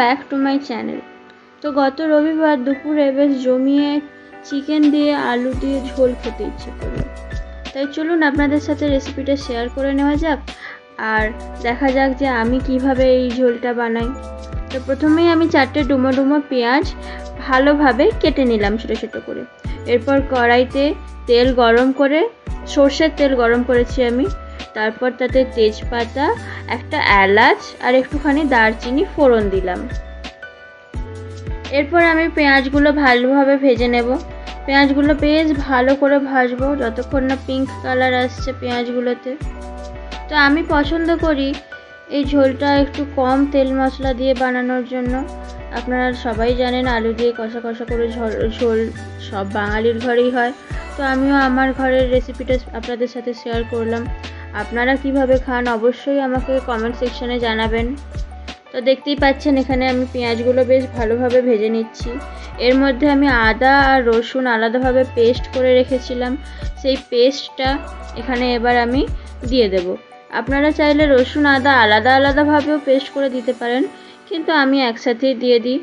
Back to my channel তো গত রবিবার দুপুরে বেশ জমিয়ে চিকেন দিয়ে আলু দিয়ে ঝোল খেতে ইচ্ছে করল। তাই চলুন আপনাদের সাথে রেসিপিটা শেয়ার করে নেওয়া যাক আর দেখা যাক যে আমি কীভাবে এই ঝোলটা বানাই। তো প্রথমেই আমি চারটে ডুমো ডুমো পেঁয়াজ ভালোভাবে কেটে নিলাম ছোটো ছোটো করে। এরপর কড়াইতে তেল গরম করে সর্ষের তেল গরম করেছি আমি। তারপর তাতে তেজপাতা, একটা এলাচ আর একটুখানি দারচিনি ফোড়ন দিলাম। এরপর আমি পেঁয়াজগুলো ভালোভাবে ভেজে নেব। পেঁয়াজগুলো বেশ ভালো করে ভাজবো যতক্ষণ না পিঙ্ক কালার আসছে পেঁয়াজগুলোতে। তো আমি পছন্দ করি এই ঝোলটা একটু কম তেল মশলা দিয়ে বানানোর জন্য। আপনারা সবাই জানেন আলু দিয়ে কষা কষা করে ঝোল ঝোল সব বাঙালির ঘরেই হয়। তো আমিও আমার ঘরের রেসিপিটা আপনাদের সাথে শেয়ার করলাম। আপনারা কীভাবে খান অবশ্যই আমাকে কমেন্ট সেকশনে জানাবেন। তো দেখতেই পাচ্ছেন এখানে আমি পেঁয়াজগুলো বেশ ভালোভাবে ভেজে নিচ্ছি। এর মধ্যে আমি আদা আর রসুন আলাদাভাবে পেস্ট করে রেখেছিলাম। সেই পেস্টটা এখানে এবার আমি দিয়ে দেব। আপনারা চাইলে রসুন, আদা আলাদা আলাদাভাবেও পেস্ট করে দিতে পারেন, কিন্তু আমি একসাথেই দিয়ে দিই।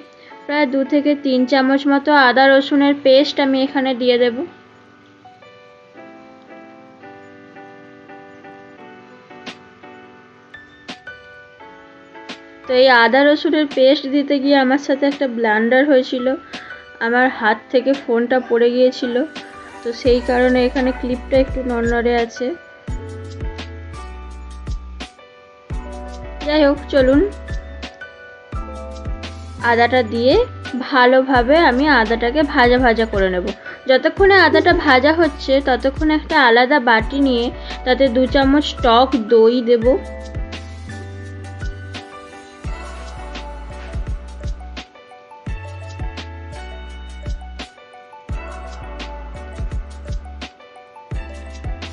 প্রায় দু থেকে তিন চামচ মতো আদা রসুনের পেস্ট আমি এখানে দিয়ে দেবো। তো এই আদা রসুনের পেস্ট দিতে গিয়ে আমার সাথে একটা ব্লান্ডার হয়েছিল। আমার হাত থেকে ফোনটা পড়ে গিয়েছিল। তো সেই কারণে এখানে ক্লিপটা একটু নড়নড়ে আছে। যাই হোক, চলুন। আদাটা দিয়ে ভালোভাবে আমি আদাটাকে ভাজা ভাজা করে নেব। যতক্ষণে আদাটা ভাজা হচ্ছে, ততক্ষণে একটা আলাদা বাটি নিয়ে তাতে দু চামচ টক দই দেবো।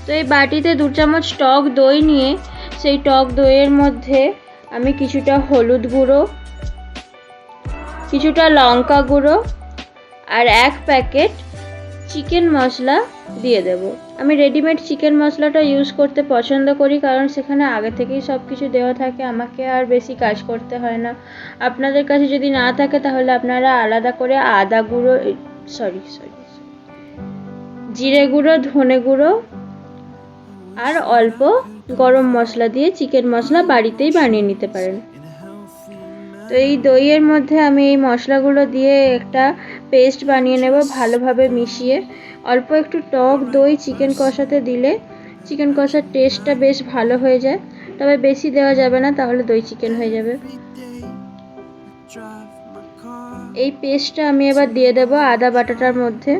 তো এই বাটিতে দু চামচ টক দই নিয়ে, সেই টক দইয়ের মধ্যে আমি কিছুটা হলুদ গুঁড়ো, কিছুটা লঙ্কা গুঁড়ো আর এক প্যাকেট চিকেন মশলা দিয়ে দেব। আমি রেডিমেড চিকেন মশলাটা ইউজ করতে পছন্দ করি কারণ সেখানে আগে থেকেই সব কিছু দেওয়া থাকে, আমাকে আর বেশি কাজ করতে হয় না। আপনাদের কাছে যদি না থাকে তাহলে আপনারা আলাদা করে আদা গুঁড়ো সরি সরি জিরে গুঁড়ো, ধনে গুঁড়ো আর অল্প গরম মশলা দিয়ে চিকেন মশলা বাড়িতেই বানিয়ে নিতে পারেন। তো এই দইয়ের মধ্যে আমি এই মশলাগুলো দিয়ে একটা পেস্ট বানিয়ে নেব ভালোভাবে মিশিয়ে। অল্প একটু টক দই চিকেন কষাতে দিলে চিকেন কষার টেস্টটা বেশ ভালো হয়ে যায়। তবে বেশি দেওয়া যাবে না, তাহলে দই চিকেন হয়ে যাবে। এই পেস্টটা আমি এবার দিয়ে দেব আদা বাটাটার মধ্যে।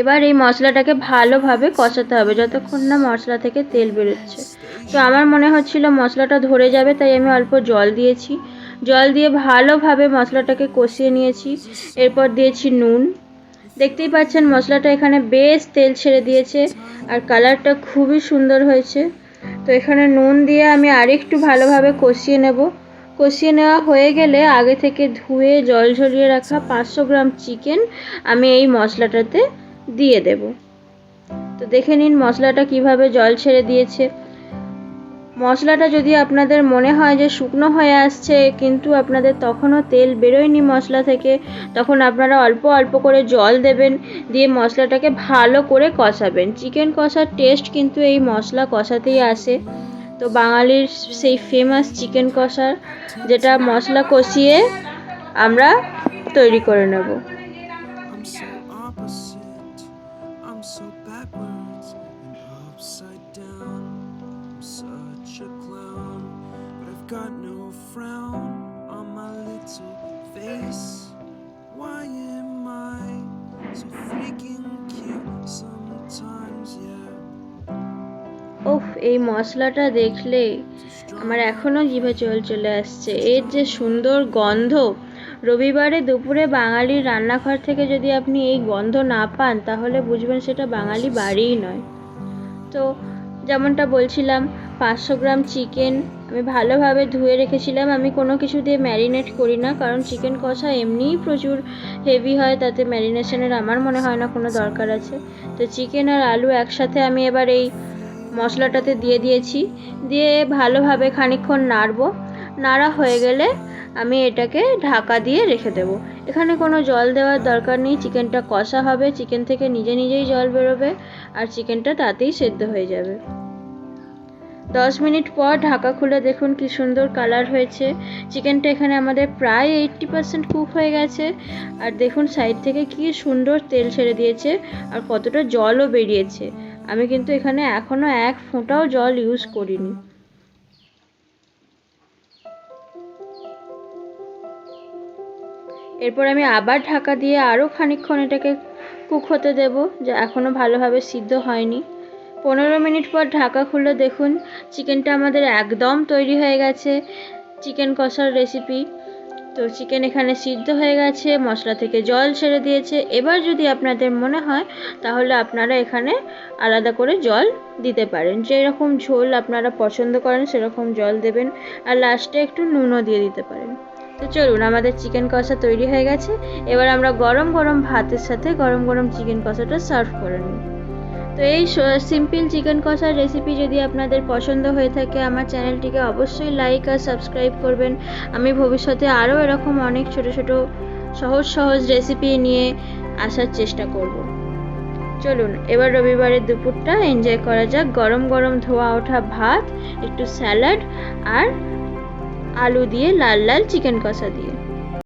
এবার এই মশলাটাকে ভালোভাবে কষাতে হবে, যতক্ষণ না মশলা থেকে তেল বেরোচ্ছে। তো আমার মনে হচ্ছিল মশলাটা ধরে যাবে, তাই আমি অল্প জল দিয়েছি। জল দিয়ে ভালোভাবে মশলাটাকে কষিয়ে নিয়েছি। এরপর দিয়েছি নুন। দেখতেই পাচ্ছেন মশলাটা এখানে বেশ তেল ছেড়ে দিয়েছে আর কালারটা খুবই সুন্দর হয়েছে। তো এখানে নুন দিয়ে আমি আরেকটু ভালোভাবে কষিয়ে নেব। কষিয়ে নেওয়া হয়ে গেলে আগে থেকে ধুয়ে জল ঝরিয়ে রাখা পাঁচশো গ্রাম চিকেন আমি এই মশলাটাতে দিয়ে দেব। তো দেখে নিন মশলাটা কীভাবে জল ছেড়ে দিয়েছে। মশলাটা যদি আপনাদের মনে হয় যে শুকনো হয়ে আসছে, কিন্তু আপনাদের তখনও তেল বেরোয়নি মশলা থেকে, তখন আপনারা অল্প অল্প করে জল দেবেন, দিয়ে মশলাটাকে ভালো করে কষাবেন। চিকেন কষার টেস্ট কিন্তু এই মশলা কষাতেই আসে। তো বাঙালির সেই ফেমাস চিকেন কষার যেটা মশলা কষিয়ে আমরা তৈরি করে নেব। So backwards and upside down. I'm such a clown, but I've got no frown on my little face. Why am I so freaking cute sometimes? Yeah. ওফ এই মশলাটা দেখলে আমার এখনও জিভে চল চলে আসছে এর যে সুন্দর গন্ধ রবিবারে দুপুরে বাঙালির রান্নাঘর থেকে যদি আপনি এই গন্ধ না পান, তাহলে বুঝবেন সেটা বাঙালি বাড়িই নয়। তো যেমনটা বলছিলাম, পাঁচশো গ্রাম চিকেন আমি ভালোভাবে ধুয়ে রেখেছিলাম। আমি কোনো কিছু দিয়ে ম্যারিনেট করি না, কারণ চিকেন কষা এমনিই প্রচুর হেভি হয়, তাতে ম্যারিনেশনের আমার মনে হয় না কোনো দরকার আছে। তো চিকেন আর আলু একসাথে আমি এবার এই মশলাটাতে দিয়ে দিয়েছি। দিয়ে ভালোভাবে খানিকক্ষণ নাড়বো। নাড়া হয়ে গেলে আমি এটাকে ঢাকা দিয়ে রেখে দেব। এখানে কোনো জল দেওয়ার দরকার নেই, চিকেনটা কষা হবে, চিকেন থেকে নিজে নিজেই জল বেরোবে আর চিকেনটা তাতেই সেদ্ধ হয়ে যাবে। দশ মিনিট পর ঢাকা খুলে দেখুন কি সুন্দর কালার হয়েছে। চিকেনটা এখানে আমাদের প্রায় এইট্টি পার্সেন্ট কুক হয়ে গেছে। আর দেখুন সাইড থেকে কি সুন্দর তেল ছেড়ে দিয়েছে আর কতটা জলও বেরিয়েছে। আমি কিন্তু এখানে এখনও এক ফোঁটাও জল ইউজ করিনি। এরপর আমি আবার ঢাকা দিয়ে আরও খানিকক্ষণ এটাকে কুক হতে দেব, যা এখনও ভালোভাবে সিদ্ধ হয়নি। পনেরো মিনিট পর ঢাকা খুলে দেখুন চিকেনটা আমাদের একদম তৈরি হয়ে গেছে, চিকেন কষার রেসিপি। তো চিকেন এখানে সিদ্ধ হয়ে গেছে, মশলা থেকে জল ছেড়ে দিয়েছে। এবার যদি আপনাদের মনে হয়, তাহলে আপনারা এখানে আলাদা করে জল দিতে পারেন। যেরকম ঝোল আপনারা পছন্দ করেন, সেরকম জল দেবেন। আর লাস্টে একটু নুনও দিয়ে দিতে পারেন। তো চলুন, আমাদের চিকেন কষা তৈরি হয়ে গেছে। এবার আমরা গরম গরম ভাতের সাথে গরম গরম চিকেন কষাটা সার্ভ করে নিই। তো এই সিম্পল চিকেন কষার রেসিপি যদি আপনাদের পছন্দ হয়ে থাকে, আমার চ্যানেলটিকে অবশ্যই লাইক আর সাবস্ক্রাইব করবেন। আমি ভবিষ্যতে আরও এরকম অনেক ছোট ছোট সহজ সহজ রেসিপি নিয়ে আসার চেষ্টা করব। চলুন, এবার রবিবারের দুপুরটা এনজয় করা যাক। গরম গরম ধোয়া ওঠা ভাত, একটু স্যালাড আর আলু দিয়ে লাল লাল চিকেন কষা দিয়ে।